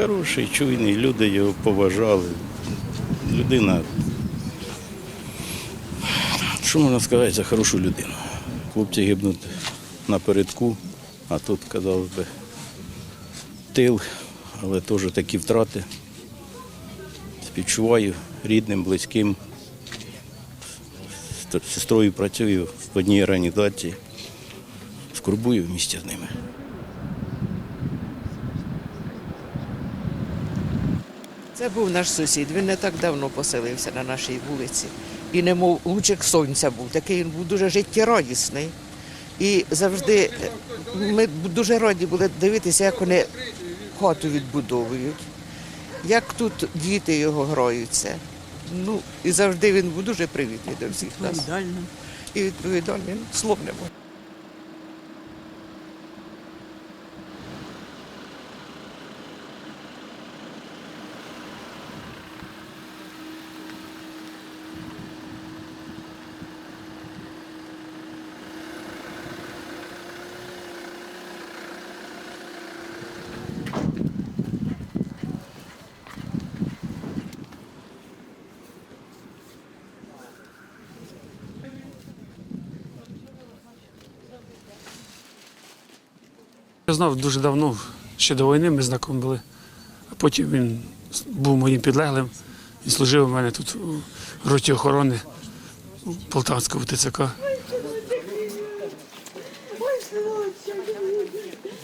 Хороший, чуйний, люди його поважали. Людина. Що можна сказати за хорошу людину? Хлопці гибнуть напередку, а тут, казалось би, тил, але теж такі втрати. Співчуваю рідним, близьким. Сестрою працюю в одній організації. Скорбую в місті з ними. Це був наш сусід. Він не так давно поселився на нашій вулиці. І немов лучик сонця був. Такий він був дуже життєрадісний. І завжди ми дуже раді були дивитися, як вони хату відбудовують, як тут діти його граються. Ну, і завжди він був дуже привітний до всіх нас. І відповідальний. Слов Я знав дуже давно, ще до війни ми знайомі були. А потім він був моїм підлеглим. Він служив у мене тут у роті охорони Полтавського ТЦК.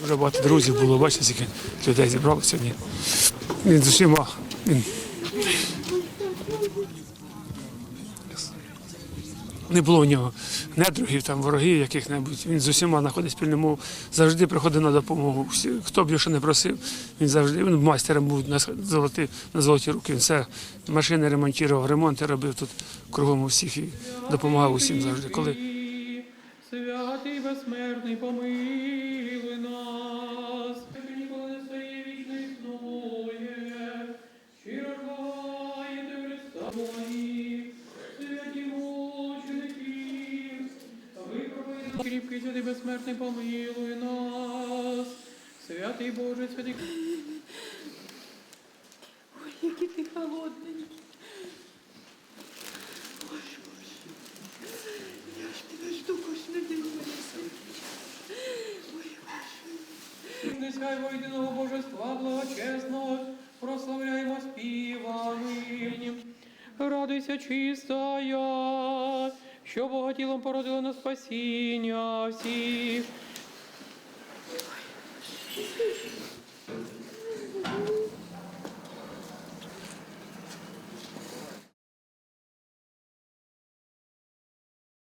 Дуже багато друзів було, бачите, скільки людей зібралося сьогодні. Він з усіма. Не було у нього недругів, там, ворогів яких-небудь. Він з усіма знаходить спільну мову, завжди приходив на допомогу. Хто б його що не просив, він завжди він майстером був на золоті, на золоті руки. Він все машини ремонтував, ремонти робив тут кругом у всіх і допомагав усім завжди. Коли Святий безсмертний, помилуй нас, кріпкий святий безсмертний, помилуй нас, святий Боже, святий. Ой, Який ти холодний. Я ж тебе жду кожен день мене Нехай во єдиного божества благочесного, прославляємо співами. Радуйся, чистая, що богатілом породило на спасіння всіх.